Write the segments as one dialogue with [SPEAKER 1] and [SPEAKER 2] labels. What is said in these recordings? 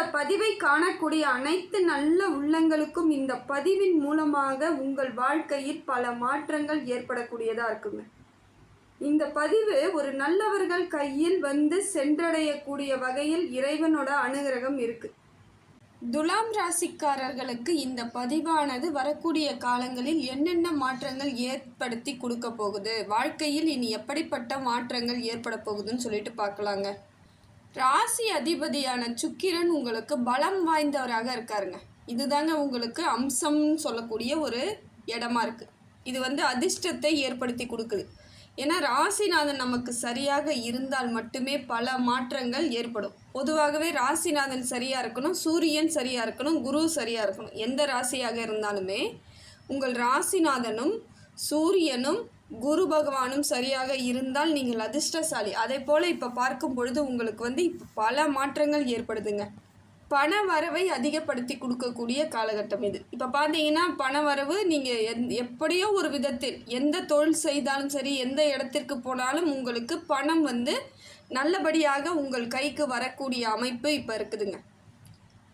[SPEAKER 1] இந்த பதிவை காணக்கூடிய அனைத்து நல்ல உள்ளங்களுக்கும் இந்த பதிவின் மூலமாக உங்கள் வாழ்க்கையில் பல மாற்றங்கள் ஏற்படக்கூடியதாக இருக்குங்க இந்த பதிவு ஒரு நல்லவர்கள் கையில் வந்து சென்றடையக்கூடிய வகையில் இறைவனோட அனுகிரகம் இருக்குது துலாம் ராசிக்காரர்களுக்கு இந்த பதிவானது வரக்கூடிய காலங்களில் என்னென்ன மாற்றங்கள் ஏற்படுத்தி கொடுக்க போகுது வாழ்க்கையில் இனி எப்படிப்பட்ட மாற்றங்கள் ஏற்பட போகுதுன்னு சொல்லிட்டு பார்க்கலாங்க ராசி அதிபதியான சுக்கிரன் உங்களுக்கு பலம் வாய்ந்தவராக இருக்காருங்க இதுதாங்க உங்களுக்கு அம்சம்னு சொல்லக்கூடிய ஒரு இடமா இருக்குது இது வந்து அதிர்ஷ்டத்தை ஏற்படுத்தி கொடுக்குது ஏன்னா ராசிநாதன் நமக்கு சரியாக இருந்தால் மட்டுமே பல மாற்றங்கள் ஏற்படும் பொதுவாகவே ராசிநாதன் சரியாக இருக்கணும் சூரியன் சரியாக இருக்கணும் குரு சரியாக இருக்கணும் எந்த ராசியாக இருந்தாலுமே உங்கள் ராசிநாதனும் சூரியனும் குரு பகவானும் சரியாக இருந்தால் நீங்கள் அதிர்ஷ்டசாலி அதே போல் இப்போ பார்க்கும் பொழுது உங்களுக்கு வந்து இப்போ பல மாற்றங்கள் ஏற்படுதுங்க பண வரவை அதிகப்படுத்தி கொடுக்கக்கூடிய காலகட்டம் இது இப்போ பார்த்தீங்கன்னா பண வரவு நீங்கள் எந் எப்படியோ ஒரு விதத்தில் எந்த தொழில் செய்தாலும் சரி எந்த இடத்திற்கு போனாலும் உங்களுக்கு பணம் வந்து நல்லபடியாக உங்கள் கைக்கு வரக்கூடிய அமைப்பு இப்போ இருக்குதுங்க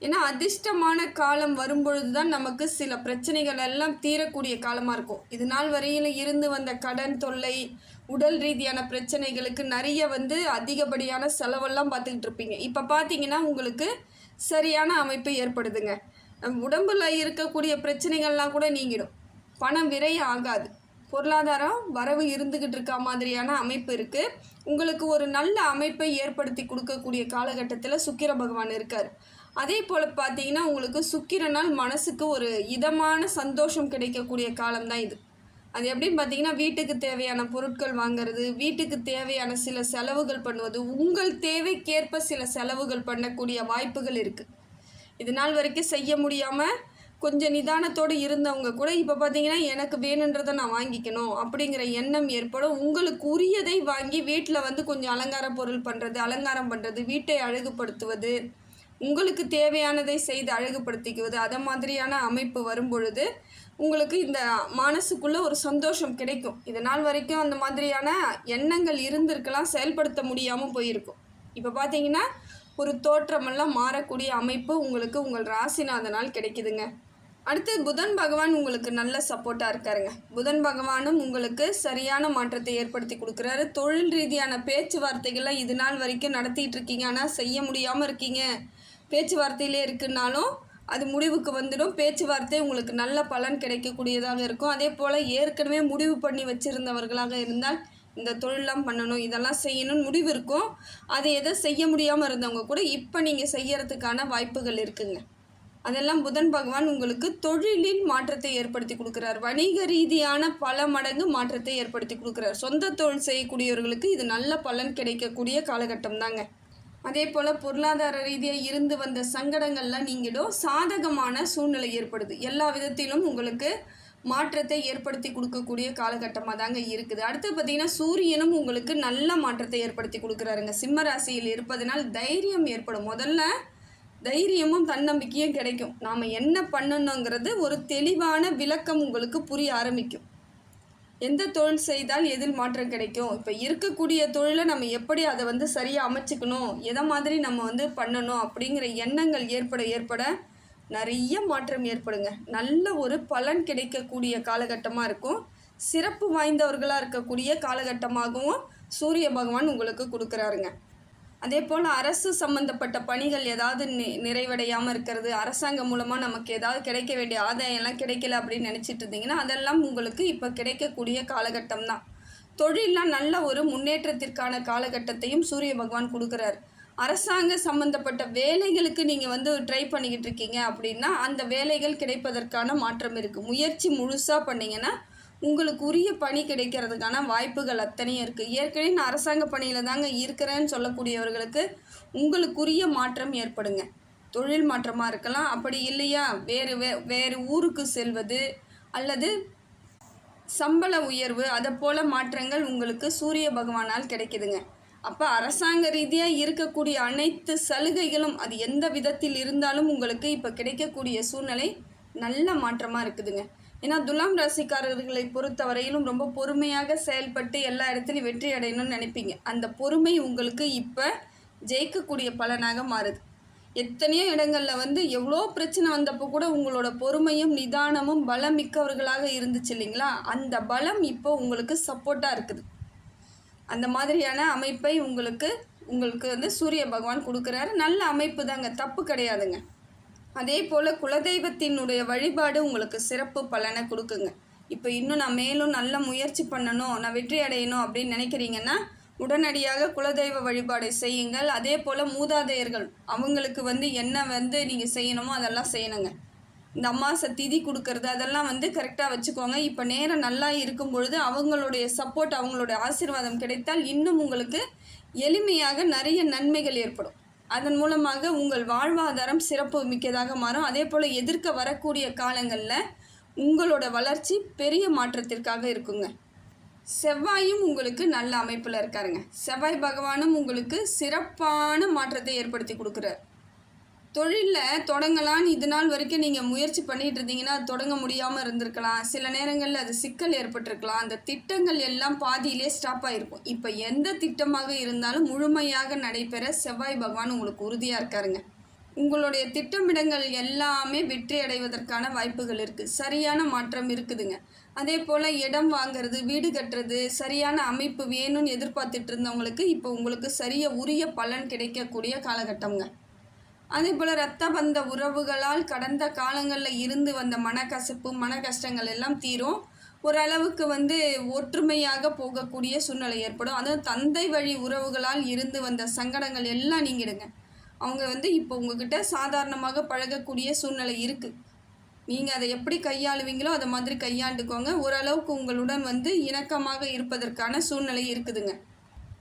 [SPEAKER 1] ஏன்னா அதிர்ஷ்டமான காலம் வரும்பொழுது தான் நமக்கு சில பிரச்சனைகள் எல்லாம் தீரக்கூடிய காலமாக இருக்கும் இது நாள் வரையில் இருந்து வந்த கடன் தொல்லை உடல் ரீதியான பிரச்சனைகளுக்கு நிறைய வந்து அதிகப்படியான செலவெல்லாம் பார்த்துக்கிட்டு இருப்பீங்க இப்போ பார்த்தீங்கன்னா உங்களுக்கு சரியான அமைப்பு ஏற்படுதுங்க உடம்பில் இருக்கக்கூடிய பிரச்சனைகள்லாம் கூட நீங்கிடும் பணம் விரைய ஆகாது பொருளாதாரம் வரவு இருந்துக்கிட்டு இருக்க மாதிரியான அமைப்பு இருக்குது உங்களுக்கு ஒரு நல்ல அமைப்பை ஏற்படுத்தி கொடுக்கக்கூடிய காலகட்டத்தில் சுக்கிர பகவான் இருக்கார் அதே போல் பார்த்தீங்கன்னா உங்களுக்கு சுக்கிரனால் மனசுக்கு ஒரு இதமான சந்தோஷம் கிடைக்கக்கூடிய காலம் தான் இது அது எப்படின்னு பார்த்தீங்கன்னா வீட்டுக்கு தேவையான பொருட்கள் வாங்கிறது வீட்டுக்கு தேவையான சில செலவுகள் பண்ணுவது உங்கள் தேவைக்கேற்ப சில செலவுகள் பண்ணக்கூடிய வாய்ப்புகள் இருக்குது இது நாள் வரைக்கும் செய்ய முடியாமல் கொஞ்சம் நிதானத்தோடு இருந்தவங்க கூட இப்போ பார்த்தீங்கன்னா எனக்கு வேணுன்றதை நான் வாங்கிக்கணும் அப்படிங்கிற எண்ணம் ஏற்படும் உங்களுக்கு உரியதை வாங்கி வீட்டில் வந்து கொஞ்சம் அலங்கார பொருள் பண்ணுறது அலங்காரம் பண்ணுறது வீட்டை அழகுபடுத்துவது உங்களுக்கு தேவையானதை செய்து அழகுபடுத்திக்குவது அதை மாதிரியான அமைப்பு வரும்பொழுது உங்களுக்கு இந்த மனசுக்குள்ளே ஒரு சந்தோஷம் கிடைக்கும் இதனால் வரைக்கும் அந்த மாதிரியான எண்ணங்கள் இருந்திருக்கலாம் செயல்படுத்த முடியாமல் போயிருக்கும் இப்போ பார்த்தீங்கன்னா ஒரு தோற்றமெல்லாம் மாறக்கூடிய அமைப்பு உங்களுக்கு உங்கள் ராசிநாதனால் கிடைக்குதுங்க அடுத்து புதன் பகவான் உங்களுக்கு நல்ல சப்போர்ட்டாக இருக்காருங்க புதன் பகவானும் உங்களுக்கு சரியான மாற்றத்தை ஏற்படுத்தி கொடுக்குறாரு தொழில் ரீதியான பேச்சுவார்த்தைகளை இது நாள் வரைக்கும் நடத்திட்டு இருக்கீங்க ஆனால் செய்ய முடியாமல் இருக்கீங்க பேச்சுவார்த்தையிலே இருக்குன்னாலும் அது முடிவுக்கு வந்துடும் பேச்சுவார்த்தை உங்களுக்கு நல்ல பலன் கிடைக்கக்கூடியதாக இருக்கும் அதே போல் ஏற்கனவே முடிவு பண்ணி வச்சுருந்தவர்களாக இருந்தால் இந்த தொழிலாம் பண்ணணும் இதெல்லாம் செய்யணும்னு முடிவு இருக்கும் அதை எதை செய்ய முடியாமல் இருந்தவங்க கூட இப்போ நீங்கள் செய்யறதுக்கான வாய்ப்புகள் இருக்குங்க அதெல்லாம் புதன் பகவான் உங்களுக்கு தொழிலின் மாற்றத்தை ஏற்படுத்தி கொடுக்குறார் வணிக ரீதியான பல மடங்கு மாற்றத்தை ஏற்படுத்தி கொடுக்குறார் சொந்த தொழில் செய்யக்கூடியவர்களுக்கு இது நல்ல பலன் கிடைக்கக்கூடிய காலகட்டம் தாங்க அதே போல் பொருளாதார ரீதியாக இருந்து வந்த சங்கடங்கள்லாம் நீங்கிடும் சாதகமான சூழ்நிலை ஏற்படுது எல்லா விதத்திலும் உங்களுக்கு மாற்றத்தை ஏற்படுத்தி கொடுக்கக்கூடிய காலகட்டமாக தாங்க இருக்குது அடுத்து பார்த்தீங்கன்னா சூரியனும் உங்களுக்கு நல்ல மாற்றத்தை ஏற்படுத்தி கொடுக்குறாருங்க சிம்ம ராசியில் இருப்பதனால் தைரியம் ஏற்படும் முதல்ல தைரியமும் தன்னம்பிக்கையும் கிடைக்கும் நாம் என்ன பண்ணணுங்கிறது ஒரு தெளிவான விளக்கம் உங்களுக்கு புரிய ஆரம்பிக்கும் எந்த தொழில் செய்தால் எதில் மாற்றம் கிடைக்கும் இப்போ இருக்கக்கூடிய தொழிலை நம்ம எப்படி அதை வந்து சரியாக அமைச்சிக்கணும் எதை மாதிரி நம்ம வந்து பண்ணணும் அப்படிங்கிற எண்ணங்கள் ஏற்பட ஏற்பட நிறைய மாற்றம் ஏற்படுங்க நல்ல ஒரு பலன் கிடைக்கக்கூடிய காலகட்டமாக இருக்கும் சிறப்பு வாய்ந்தவர்களாக இருக்கக்கூடிய காலகட்டமாகவும் சூரிய பகவான் உங்களுக்கு கொடுக்குறாருங்க அதே போல் அரசு சம்மந்தப்பட்ட பணிகள் ஏதாவது நி நிறைவடையாமல் இருக்கிறது அரசாங்கம் மூலமாக நமக்கு ஏதாவது கிடைக்க வேண்டிய ஆதாயம்லாம் கிடைக்கல அப்படின்னு நினச்சிட்டு இருந்தீங்கன்னா அதெல்லாம் உங்களுக்கு இப்போ கிடைக்கக்கூடிய காலகட்டம் தான் தொழிலாம் நல்ல ஒரு முன்னேற்றத்திற்கான காலகட்டத்தையும் சூரிய பகவான் கொடுக்குறாரு அரசாங்க சம்பந்தப்பட்ட வேலைகளுக்கு நீங்கள் வந்து ட்ரை பண்ணிக்கிட்டு இருக்கீங்க அப்படின்னா அந்த வேலைகள் கிடைப்பதற்கான மாற்றம் இருக்குது முயற்சி முழுசாக பண்ணிங்கன்னா உங்களுக்கு உரிய பணி கிடைக்கிறதுக்கான வாய்ப்புகள் அத்தனையும் இருக்குது ஏற்கனவே நான் அரசாங்க பணியில் தாங்க இருக்கிறேன்னு சொல்லக்கூடியவர்களுக்கு உங்களுக்குரிய மாற்றம் ஏற்படுங்க தொழில் மாற்றமாக இருக்கலாம் அப்படி இல்லையா வேறு வே வேறு ஊருக்கு செல்வது அல்லது சம்பள உயர்வு அதை போல் மாற்றங்கள் உங்களுக்கு சூரிய பகவானால் கிடைக்குதுங்க அப்போ அரசாங்க ரீதியாக இருக்கக்கூடிய அனைத்து சலுகைகளும் அது எந்த விதத்தில் இருந்தாலும் உங்களுக்கு இப்போ கிடைக்கக்கூடிய சூழ்நிலை நல்ல மாற்றமாக இருக்குதுங்க ஏன்னா துலாம் ராசிக்காரர்களை பொறுத்தவரையிலும் ரொம்ப பொறுமையாக செயல்பட்டு எல்லா இடத்துலையும் வெற்றி அடையணும்னு நினைப்பீங்க அந்த பொறுமை உங்களுக்கு இப்போ ஜெயிக்கக்கூடிய பலனாக மாறுது எத்தனையோ இடங்களில் வந்து எவ்வளோ பிரச்சனை வந்தப்போ கூட உங்களோட பொறுமையும் நிதானமும் பலம் மிக்கவர்களாக இருந்துச்சு இல்லைங்களா அந்த பலம் இப்போ உங்களுக்கு சப்போர்ட்டாக இருக்குது அந்த மாதிரியான அமைப்பை உங்களுக்கு உங்களுக்கு வந்து சூரிய பகவான் கொடுக்குறாரு நல்ல அமைப்பு தாங்க தப்பு கிடையாதுங்க அதே போல் குலதெய்வத்தினுடைய வழிபாடு உங்களுக்கு சிறப்பு பலனை கொடுக்குங்க இப்போ இன்னும் நான் மேலும் நல்ல முயற்சி பண்ணணும் நான் வெற்றி அடையணும் அப்படின்னு நினைக்கிறீங்கன்னா உடனடியாக குலதெய்வ வழிபாடை செய்யுங்கள் அதே போல் மூதாதையர்கள் அவங்களுக்கு வந்து என்ன வந்து நீங்கள் செய்யணுமோ அதெல்லாம் செய்யணுங்க இந்த அம்மாசை திதி கொடுக்கறது அதெல்லாம் வந்து கரெக்டாக வச்சுக்கோங்க இப்போ நேரம் நல்லா இருக்கும் பொழுது அவங்களுடைய சப்போர்ட் அவங்களுடைய ஆசீர்வாதம் கிடைத்தால் இன்னும் உங்களுக்கு எளிமையாக நிறைய நன்மைகள் ஏற்படும் அதன் மூலமாக உங்கள் வாழ்வாதாரம் சிறப்பு மிக்கதாக மாறும் அதே போல் எதிர்க்க வரக்கூடிய காலங்களில் உங்களோட வளர்ச்சி பெரிய மாற்றத்திற்காக இருக்குங்க செவ்வாயும் உங்களுக்கு நல்ல அமைப்பில் இருக்காருங்க செவ்வாய் பகவானும் உங்களுக்கு சிறப்பான மாற்றத்தை ஏற்படுத்தி கொடுக்குறாரு தொழிலில் தொடங்கலான்னு இது நாள் வரைக்கும் நீங்கள் முயற்சி பண்ணிட்டு இருந்தீங்கன்னா அது தொடங்க முடியாமல் இருந்திருக்கலாம் சில நேரங்களில் அது சிக்கல் ஏற்பட்டிருக்கலாம் அந்த திட்டங்கள் எல்லாம் பாதியிலே ஸ்டாப் ஆகிருக்கும் இப்போ எந்த திட்டமாக இருந்தாலும் முழுமையாக நடைபெற செவ்வாய் பகவான் உங்களுக்கு உறுதியாக இருக்காருங்க உங்களுடைய திட்டமிடங்கள் எல்லாமே வெற்றி அடைவதற்கான வாய்ப்புகள் இருக்குது சரியான மாற்றம் இருக்குதுங்க அதே போல் இடம் வாங்கிறது வீடு கட்டுறது சரியான அமைப்பு வேணும்னு எதிர்பார்த்துட்டு இருந்தவங்களுக்கு இப்போ உங்களுக்கு சரிய உரிய பலன் கிடைக்கக்கூடிய காலகட்டம்ங்க அதே போல் ரத்த பந்த உறவுகளால் கடந்த காலங்களில் இருந்து வந்த மனக்கசப்பு மன கஷ்டங்கள் எல்லாம் தீரும் ஓரளவுக்கு வந்து ஒற்றுமையாக போகக்கூடிய சூழ்நிலை ஏற்படும் அதாவது தந்தை வழி உறவுகளால் இருந்து வந்த சங்கடங்கள் எல்லாம் நீங்கிடுங்க அவங்க வந்து இப்போ உங்ககிட்ட சாதாரணமாக பழகக்கூடிய சூழ்நிலை இருக்குது நீங்கள் அதை எப்படி கையாளுவீங்களோ அதை மாதிரி கையாண்டுக்கோங்க ஓரளவுக்கு உங்களுடன் வந்து இணக்கமாக இருப்பதற்கான சூழ்நிலை இருக்குதுங்க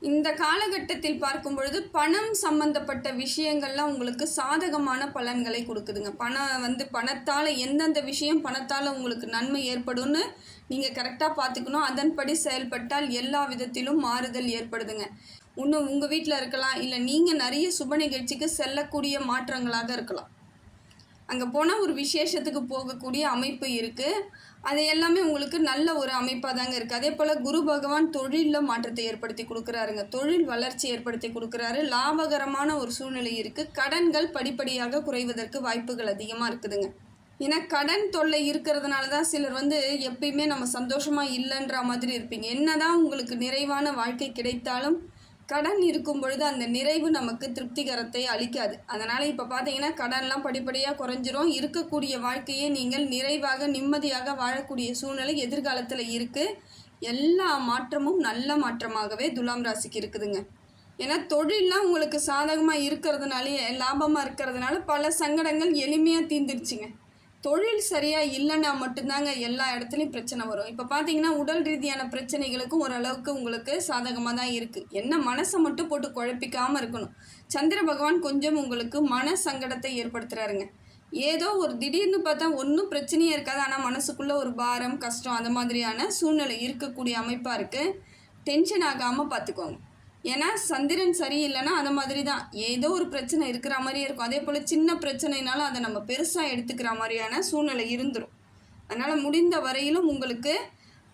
[SPEAKER 1] இந்த காலகட்டத்தில் பார்க்கும் பொழுது பணம் சம்பந்தப்பட்ட விஷயங்கள்லாம் உங்களுக்கு சாதகமான பலன்களை கொடுக்குதுங்க பணம் வந்து பணத்தால் எந்தெந்த விஷயம் பணத்தால் உங்களுக்கு நன்மை ஏற்படும்னு நீங்கள் கரெக்டாக பார்த்துக்கணும் அதன்படி செயல்பட்டால் எல்லா விதத்திலும் மாறுதல் ஏற்படுதுங்க இன்னும் உங்கள் வீட்டில் இருக்கலாம் இல்லை நீங்கள் நிறைய சுப நிகழ்ச்சிக்கு செல்லக்கூடிய மாற்றங்களாக இருக்கலாம் அங்கே போனால் ஒரு விசேஷத்துக்கு போகக்கூடிய அமைப்பு இருக்குது அது எல்லாமே உங்களுக்கு நல்ல ஒரு அமைப்பாக தாங்க இருக்குது அதே போல் குரு பகவான் தொழிலில் மாற்றத்தை ஏற்படுத்தி கொடுக்குறாருங்க தொழில் வளர்ச்சி ஏற்படுத்தி கொடுக்குறாரு லாபகரமான ஒரு சூழ்நிலை இருக்குது கடன்கள் படிப்படியாக குறைவதற்கு வாய்ப்புகள் அதிகமாக இருக்குதுங்க ஏன்னா கடன் தொல்லை இருக்கிறதுனால தான் சிலர் வந்து எப்பயுமே நம்ம சந்தோஷமாக இல்லைன்ற மாதிரி இருப்பீங்க என்ன தான் உங்களுக்கு நிறைவான வாழ்க்கை கிடைத்தாலும் கடன் இருக்கும் பொழுது அந்த நிறைவு நமக்கு திருப்திகரத்தை அளிக்காது அதனால் இப்போ பார்த்தீங்கன்னா கடன்லாம் படிப்படியாக குறைஞ்சிரும் இருக்கக்கூடிய வாழ்க்கையே நீங்கள் நிறைவாக நிம்மதியாக வாழக்கூடிய சூழ்நிலை எதிர்காலத்தில் இருக்குது எல்லா மாற்றமும் நல்ல மாற்றமாகவே துலாம் ராசிக்கு இருக்குதுங்க ஏன்னா தொழிலெலாம் உங்களுக்கு சாதகமாக இருக்கிறதுனாலே லாபமாக இருக்கிறதுனால பல சங்கடங்கள் எளிமையாக தீர்ந்துருச்சுங்க தொழில் சரியாக இல்லைன்னா மட்டும்தாங்க எல்லா இடத்துலையும் பிரச்சனை வரும் இப்போ பார்த்தீங்கன்னா உடல் ரீதியான பிரச்சனைகளுக்கும் ஓரளவுக்கு உங்களுக்கு சாதகமாக தான் இருக்குது என்ன மனசை மட்டும் போட்டு குழப்பிக்காமல் இருக்கணும் சந்திர பகவான் கொஞ்சம் உங்களுக்கு மன சங்கடத்தை ஏற்படுத்துகிறாருங்க ஏதோ ஒரு திடீர்னு பார்த்தா ஒன்றும் பிரச்சனையே இருக்காது ஆனால் மனசுக்குள்ளே ஒரு பாரம் கஷ்டம் அந்த மாதிரியான சூழ்நிலை இருக்கக்கூடிய அமைப்பாக இருக்குது டென்ஷன் ஆகாமல் பார்த்துக்கோங்க ஏன்னா சந்திரன் சரியில்லைன்னா அந்த மாதிரி தான் ஏதோ ஒரு பிரச்சனை இருக்கிற மாதிரியே இருக்கும் அதே போல் சின்ன பிரச்சனைனாலும் அதை நம்ம பெருசாக எடுத்துக்கிற மாதிரியான சூழ்நிலை இருந்துடும் அதனால் முடிந்த வரையிலும் உங்களுக்கு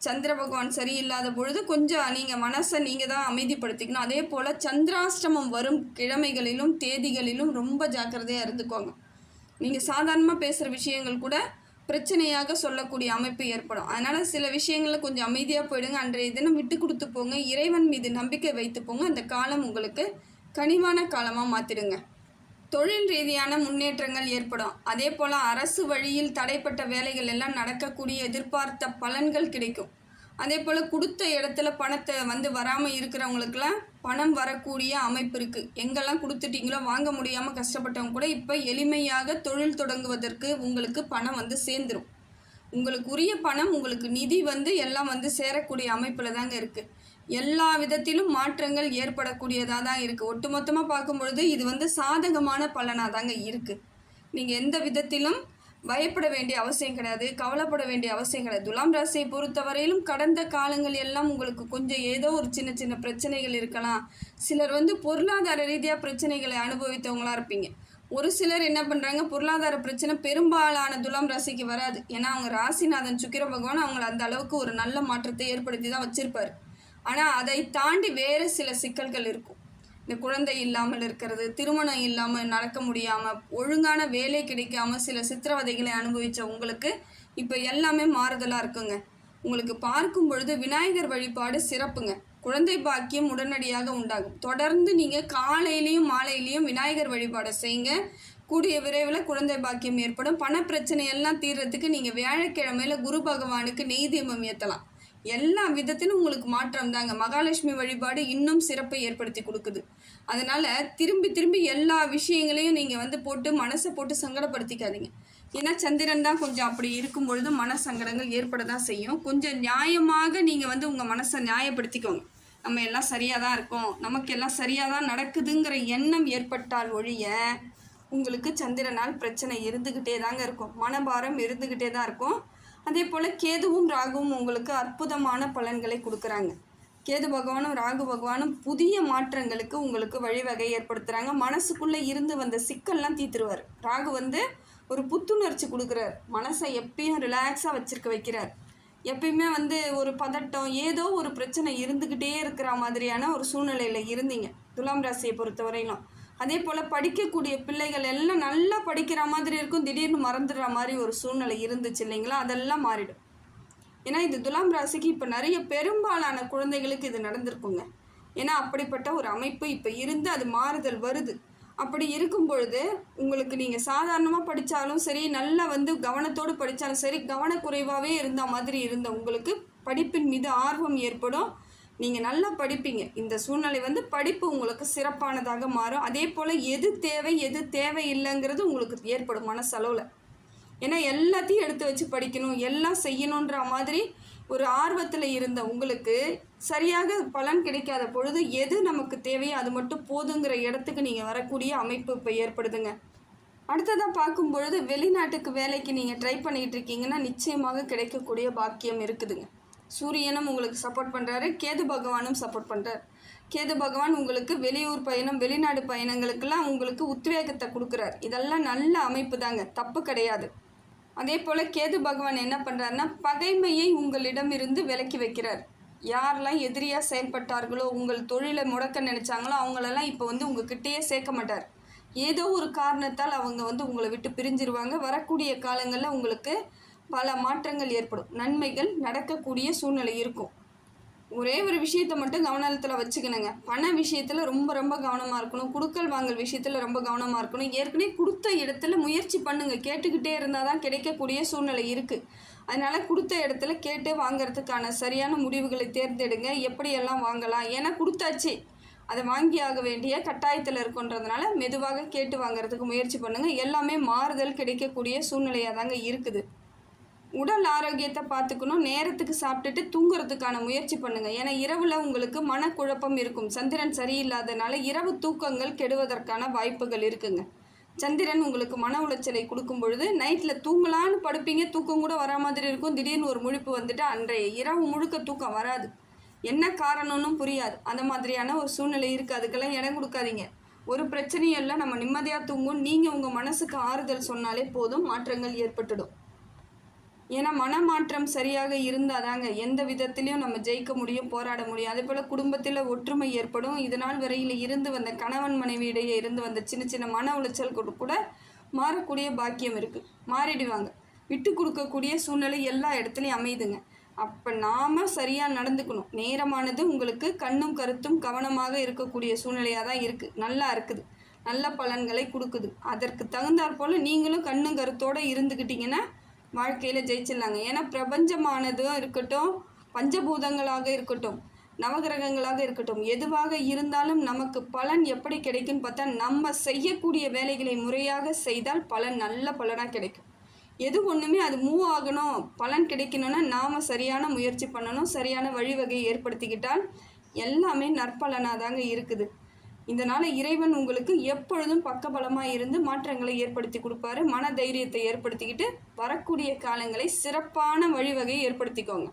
[SPEAKER 1] சந்திர பகவான் சரியில்லாத பொழுது கொஞ்சம் நீங்கள் மனசை நீங்கள் தான் அமைதிப்படுத்திக்கணும் அதே போல் சந்திராஷ்டமம் வரும் கிழமைகளிலும் தேதிகளிலும் ரொம்ப ஜாக்கிரதையாக இருந்துக்கோங்க நீங்கள் சாதாரணமாக பேசுகிற விஷயங்கள் கூட பிரச்சனையாக சொல்லக்கூடிய அமைப்பு ஏற்படும் அதனால் சில விஷயங்களில் கொஞ்சம் அமைதியாக போயிடுங்க அன்றைய தினம் விட்டு கொடுத்து போங்க இறைவன் மீது நம்பிக்கை வைத்து போங்க அந்த காலம் உங்களுக்கு கனிவான காலமாக மாற்றிடுங்க தொழில் ரீதியான முன்னேற்றங்கள் ஏற்படும் அதே போல் அரசு வழியில் தடைப்பட்ட வேலைகள் எல்லாம் நடக்கக்கூடிய எதிர்பார்த்த பலன்கள் கிடைக்கும் அதே போல் கொடுத்த இடத்துல பணத்தை வந்து வராமல் இருக்கிறவங்களுக்கெல்லாம் பணம் வரக்கூடிய அமைப்பு இருக்குது எங்கெல்லாம் கொடுத்துட்டிங்களோ வாங்க முடியாமல் கஷ்டப்பட்டவங்க கூட இப்போ எளிமையாக தொழில் தொடங்குவதற்கு உங்களுக்கு பணம் வந்து சேர்ந்துடும் உங்களுக்கு உரிய பணம் உங்களுக்கு நிதி வந்து எல்லாம் வந்து சேரக்கூடிய அமைப்பில் தாங்க இருக்குது எல்லா விதத்திலும் மாற்றங்கள் ஏற்படக்கூடியதாக தான் இருக்குது ஒட்டுமொத்தமாக பார்க்கும்பொழுது இது வந்து சாதகமான பலனாக தாங்க இருக்குது நீங்கள் எந்த விதத்திலும் பயப்பட வேண்டிய அவசியம் கிடையாது கவலைப்பட வேண்டிய அவசியம் கிடையாது துலாம் ராசியை பொறுத்தவரையிலும் கடந்த காலங்கள் எல்லாம் உங்களுக்கு கொஞ்சம் ஏதோ ஒரு சின்ன சின்ன பிரச்சனைகள் இருக்கலாம் சிலர் வந்து பொருளாதார ரீதியாக பிரச்சனைகளை அனுபவித்தவங்களாக இருப்பீங்க ஒரு சிலர் என்ன பண்ணுறாங்க பொருளாதார பிரச்சனை பெரும்பாலான துலாம் ராசிக்கு வராது ஏன்னா அவங்க ராசிநாதன் சுக்கிர பகவான் அவங்கள அந்த அளவுக்கு ஒரு நல்ல மாற்றத்தை ஏற்படுத்தி தான் வச்சுருப்பார் ஆனால் அதை தாண்டி வேறு சில சிக்கல்கள் இருக்கும் இந்த குழந்தை இல்லாமல் இருக்கிறது திருமணம் இல்லாமல் நடக்க முடியாமல் ஒழுங்கான வேலை கிடைக்காம சில சித்திரவதைகளை அனுபவித்த உங்களுக்கு இப்போ எல்லாமே மாறுதலாக இருக்குங்க உங்களுக்கு பார்க்கும் பொழுது விநாயகர் வழிபாடு சிறப்புங்க குழந்தை பாக்கியம் உடனடியாக உண்டாகும் தொடர்ந்து நீங்கள் காலையிலையும் மாலையிலையும் விநாயகர் வழிபாடை செய்யுங்க கூடிய விரைவில் குழந்தை பாக்கியம் ஏற்படும் பண பிரச்சனை எல்லாம் தீர்றதுக்கு நீங்கள் வியாழக்கிழமையில் குரு பகவானுக்கு நெய் தீபம் ஏற்றலாம் எல்லா விதத்திலும் உங்களுக்கு மாற்றம் தாங்க மகாலட்சுமி வழிபாடு இன்னும் சிறப்பை ஏற்படுத்தி கொடுக்குது அதனால் திரும்பி திரும்பி எல்லா விஷயங்களையும் நீங்கள் வந்து போட்டு மனசை போட்டு சங்கடப்படுத்திக்காதீங்க ஏன்னா சந்திரன் தான் கொஞ்சம் அப்படி இருக்கும் பொழுது மன சங்கடங்கள் ஏற்பட தான் செய்யும் கொஞ்சம் நியாயமாக நீங்கள் வந்து உங்கள் மனசை நியாயப்படுத்திக்கோங்க நம்ம எல்லாம் சரியாக தான் இருக்கோம் நமக்கு எல்லாம் சரியாக தான் நடக்குதுங்கிற எண்ணம் ஏற்பட்டால் ஒழிய உங்களுக்கு சந்திரனால் பிரச்சனை இருந்துக்கிட்டே தாங்க இருக்கும் மனபாரம் இருந்துக்கிட்டே தான் இருக்கும் அதே போல் கேதுவும் ராகுவும் உங்களுக்கு அற்புதமான பலன்களை கொடுக்குறாங்க கேது பகவானும் ராகு பகவானும் புதிய மாற்றங்களுக்கு உங்களுக்கு வழிவகை ஏற்படுத்துகிறாங்க மனசுக்குள்ளே இருந்து வந்த சிக்கல்லாம் தீத்துருவார் ராகு வந்து ஒரு புத்துணர்ச்சி கொடுக்குறார் மனசை எப்பயும் ரிலாக்ஸாக வச்சிருக்க வைக்கிறார் எப்பயுமே வந்து ஒரு பதட்டம் ஏதோ ஒரு பிரச்சனை இருந்துக்கிட்டே இருக்கிற மாதிரியான ஒரு சூழ்நிலையில் இருந்தீங்க துலாம் ராசியை பொறுத்தவரையிலும் அதே போல் படிக்கக்கூடிய பிள்ளைகள் எல்லாம் நல்லா படிக்கிற மாதிரி இருக்கும் திடீர்னு மறந்துடுற மாதிரி ஒரு சூழ்நிலை இருந்துச்சு இல்லைங்களா அதெல்லாம் மாறிடும் ஏன்னா இது துலாம் ராசிக்கு இப்போ நிறைய பெரும்பாலான குழந்தைகளுக்கு இது நடந்திருக்குங்க ஏன்னா அப்படிப்பட்ட ஒரு அமைப்பு இப்போ இருந்து அது மாறுதல் வருது அப்படி இருக்கும் பொழுது உங்களுக்கு நீங்கள் சாதாரணமாக படித்தாலும் சரி நல்லா வந்து கவனத்தோடு படித்தாலும் சரி கவனக்குறைவாகவே இருந்த மாதிரி இருந்த உங்களுக்கு படிப்பின் மீது ஆர்வம் ஏற்படும் நீங்கள் நல்லா படிப்பீங்க இந்த சூழ்நிலை வந்து படிப்பு உங்களுக்கு சிறப்பானதாக மாறும் அதே போல் எது தேவை எது தேவை இல்லைங்கிறது உங்களுக்கு ஏற்படும் செலவில் ஏன்னா எல்லாத்தையும் எடுத்து வச்சு படிக்கணும் எல்லாம் செய்யணுன்ற மாதிரி ஒரு ஆர்வத்தில் இருந்த உங்களுக்கு சரியாக பலன் கிடைக்காத பொழுது எது நமக்கு தேவையோ அது மட்டும் போதுங்கிற இடத்துக்கு நீங்கள் வரக்கூடிய அமைப்பு இப்போ ஏற்படுதுங்க அடுத்ததாக பார்க்கும் பொழுது வெளிநாட்டுக்கு வேலைக்கு நீங்கள் ட்ரை பண்ணிகிட்டு இருக்கீங்கன்னா நிச்சயமாக கிடைக்கக்கூடிய பாக்கியம் இருக்குதுங்க சூரியனும் உங்களுக்கு சப்போர்ட் பண்ணுறாரு கேது பகவானும் சப்போர்ட் பண்ணுறாரு கேது பகவான் உங்களுக்கு வெளியூர் பயணம் வெளிநாடு பயணங்களுக்கெல்லாம் உங்களுக்கு உத்வேகத்தை கொடுக்குறாரு இதெல்லாம் நல்ல அமைப்பு தாங்க தப்பு கிடையாது அதே போல் கேது பகவான் என்ன பண்ணுறாருன்னா பகைமையை உங்களிடமிருந்து விலக்கி வைக்கிறார் யாரெல்லாம் எதிரியாக செயல்பட்டார்களோ உங்கள் தொழிலை முடக்க நினச்சாங்களோ அவங்களெல்லாம் இப்போ வந்து உங்ககிட்டயே சேர்க்க மாட்டார் ஏதோ ஒரு காரணத்தால் அவங்க வந்து உங்களை விட்டு பிரிஞ்சிருவாங்க வரக்கூடிய காலங்களில் உங்களுக்கு பல மாற்றங்கள் ஏற்படும் நன்மைகள் நடக்கக்கூடிய சூழ்நிலை இருக்கும் ஒரே ஒரு விஷயத்தை மட்டும் கவனத்தில் வச்சுக்கணுங்க பண விஷயத்தில் ரொம்ப ரொம்ப கவனமாக இருக்கணும் குடுக்கல் வாங்கல் விஷயத்தில் ரொம்ப கவனமாக இருக்கணும் ஏற்கனவே கொடுத்த இடத்துல முயற்சி பண்ணுங்கள் கேட்டுக்கிட்டே இருந்தால் தான் கிடைக்கக்கூடிய சூழ்நிலை இருக்குது அதனால் கொடுத்த இடத்துல கேட்டே வாங்கிறதுக்கான சரியான முடிவுகளை தேர்ந்தெடுங்க எப்படியெல்லாம் வாங்கலாம் ஏன்னா கொடுத்தாச்சு அதை வாங்கி ஆக வேண்டிய கட்டாயத்தில் இருக்குன்றதுனால மெதுவாக கேட்டு வாங்கிறதுக்கு முயற்சி பண்ணுங்கள் எல்லாமே மாறுதல் கிடைக்கக்கூடிய சூழ்நிலையாக தாங்க இருக்குது உடல் ஆரோக்கியத்தை பார்த்துக்கணும் நேரத்துக்கு சாப்பிட்டுட்டு தூங்குறதுக்கான முயற்சி பண்ணுங்கள் ஏன்னா இரவில் உங்களுக்கு மனக்குழப்பம் இருக்கும் சந்திரன் சரியில்லாதனால இரவு தூக்கங்கள் கெடுவதற்கான வாய்ப்புகள் இருக்குங்க சந்திரன் உங்களுக்கு மன உளைச்சலை கொடுக்கும் பொழுது நைட்டில் தூங்கலான்னு படுப்பீங்க தூக்கம் கூட வரா மாதிரி இருக்கும் திடீர்னு ஒரு முழிப்பு வந்துட்டு அன்றைய இரவு முழுக்க தூக்கம் வராது என்ன காரணம்னும் புரியாது அந்த மாதிரியான ஒரு சூழ்நிலை இருக்குது அதுக்கெல்லாம் இடம் கொடுக்காதீங்க ஒரு பிரச்சனையும் இல்லை நம்ம நிம்மதியாக தூங்கும் நீங்கள் உங்கள் மனசுக்கு ஆறுதல் சொன்னாலே போதும் மாற்றங்கள் ஏற்பட்டுடும் ஏன்னா மனமாற்றம் சரியாக இருந்தால் தாங்க எந்த விதத்திலையும் நம்ம ஜெயிக்க முடியும் போராட முடியும் அதே போல் குடும்பத்தில் ஒற்றுமை ஏற்படும் இதனால் வரையில் இருந்து வந்த கணவன் மனைவியிடையே இருந்து வந்த சின்ன சின்ன மன உளைச்சல் கூட மாறக்கூடிய பாக்கியம் இருக்குது மாறிடுவாங்க விட்டு கொடுக்கக்கூடிய சூழ்நிலை எல்லா இடத்துலையும் அமைதுங்க அப்போ நாம் சரியாக நடந்துக்கணும் நேரமானது உங்களுக்கு கண்ணும் கருத்தும் கவனமாக இருக்கக்கூடிய சூழ்நிலையாக தான் இருக்குது நல்லா இருக்குது நல்ல பலன்களை கொடுக்குது அதற்கு தகுந்தாற் போல் நீங்களும் கண்ணும் கருத்தோடு இருந்துக்கிட்டிங்கன்னா வாழ்க்கையில் ஜெயிச்சிடலாங்க ஏன்னா பிரபஞ்சமானதும் இருக்கட்டும் பஞ்சபூதங்களாக இருக்கட்டும் நவகிரகங்களாக இருக்கட்டும் எதுவாக இருந்தாலும் நமக்கு பலன் எப்படி கிடைக்கும்னு பார்த்தா நம்ம செய்யக்கூடிய வேலைகளை முறையாக செய்தால் பலன் நல்ல பலனாக கிடைக்கும் எது ஒன்றுமே அது மூவ் ஆகணும் பலன் கிடைக்கணும்னா நாம் சரியான முயற்சி பண்ணணும் சரியான வழிவகையை ஏற்படுத்திக்கிட்டால் எல்லாமே நற்பலனாக தாங்க இருக்குது இதனால் இறைவன் உங்களுக்கு எப்பொழுதும் பக்கபலமாக இருந்து மாற்றங்களை ஏற்படுத்தி கொடுப்பாரு மன தைரியத்தை ஏற்படுத்திக்கிட்டு வரக்கூடிய காலங்களை சிறப்பான வழிவகையை ஏற்படுத்திக்கோங்க